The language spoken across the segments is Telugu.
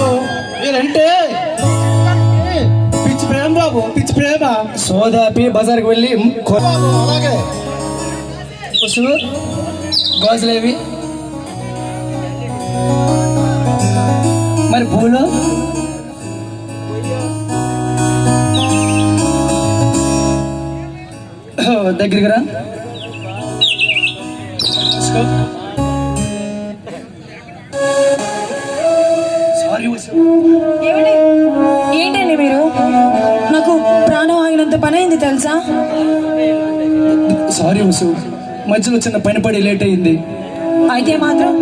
బాబు మీరంటే పిచ్చి ప్రేమ బాబు పిచ్చి ప్రేమ. సోదాపి బజార్కి వెళ్ళి అలాగే. గాజులేవి. మరి పూలు దగ్గరికి రా. ఏంటండి మీరు? నాకు ప్రాణం ఆగినంత పని అయింది తెలుసా? సారీ వసు మధ్యలో చిన్న పని పడి లేట్ అయింది అయితే మాత్రం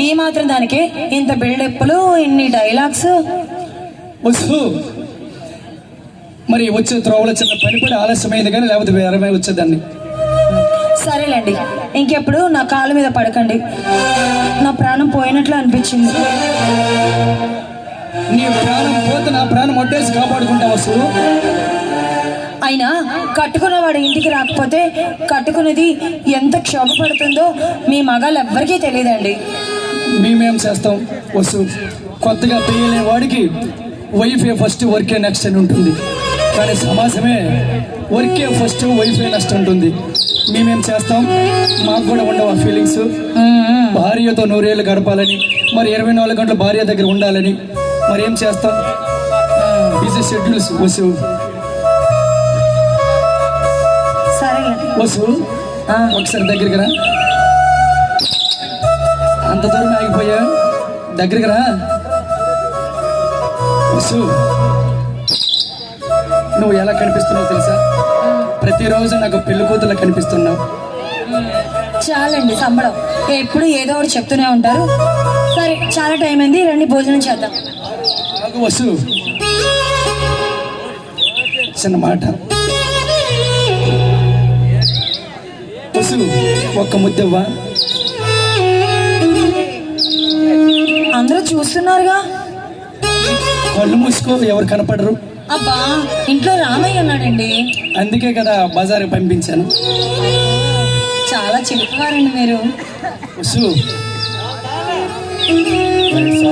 ఈ మాత్రం దానికి ఇంత బిల్డప్లు ఇన్ని డైలాగ్స్ వసు మరి వచ్చే త్రోవలో చిన్న పని పడి ఆలస్యమైంది కానీ లేకపోతే వేరమే వచ్చేదాన్ని. సరేలేండి. ఇంకెప్పుడు నా కాళ్ళ మీద పడకండి. నా ప్రాణం పోయినట్లు అనిపించింది. నీ ప్రాణం పోతే నా ప్రాణం అడ్డేసి కాపాడుకుంటా వసు అయినా కట్టుకున్నవాడు ఇంటికి రాకపోతే కట్టుకున్నది ఎంత క్షోభ పడుతుందో మీ మగాళ్ళు ఎవ్వరికీ తెలియదండి. మేమేం చేస్తాం? వసు కొత్తగా పెయ్యలే వాడికి వైఫే ఫస్ట్ వర్కే నెక్స్ట్ అని ఉంటుంది. కానీ సమాజమే వర్కే ఫస్ట్ వైఫై నష్టం ఉంటుంది. మేమేం చేస్తాం? మాకు కూడా ఉండవు ఆ ఫీలింగ్స్ భార్యతో నూరేళ్ళు గడపాలని మరి ఇరవై నాలుగు గంటలు భార్య దగ్గర ఉండాలని మరి ఏం చేస్తాం? Busy schedules Vasu. వసు ఒకసారి దగ్గరికి రా. అంత దూరం ఆగిపోయా? దగ్గరికి రా. వసు. నువ్వు ఎలా కనిపిస్తున్నావు తెలుసా? ప్రతిరోజు నాకు పెళ్ళి కూతురు కనిపిస్తున్నావు. చాలండి సంబడం ఎప్పుడు ఏదో ఒకటి చెప్తూనే ఉంటారు. సరే చాలా టైం అయింది రండి భోజనం చేద్దాం. వసు. చిన్న మాట. వసు ఒక్క ముద్దవ్వా? అందరూ చూస్తున్నారుగా. కళ్ళు మూసుకో ఎవరు కనపడరు. అబ్బా ఇంట్లో రామయ్య ఉన్నాడండి. అందుకే కదా బజార్కి పంపించాను. చాలా చిలుకువారండి మీరు. వసు.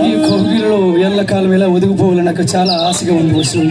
ఈ కోగిల్లో ఎల్లకాలం ఇలా ఒదిగిపోవాలని నాకు చాలా ఆశగా ఉంది వసు.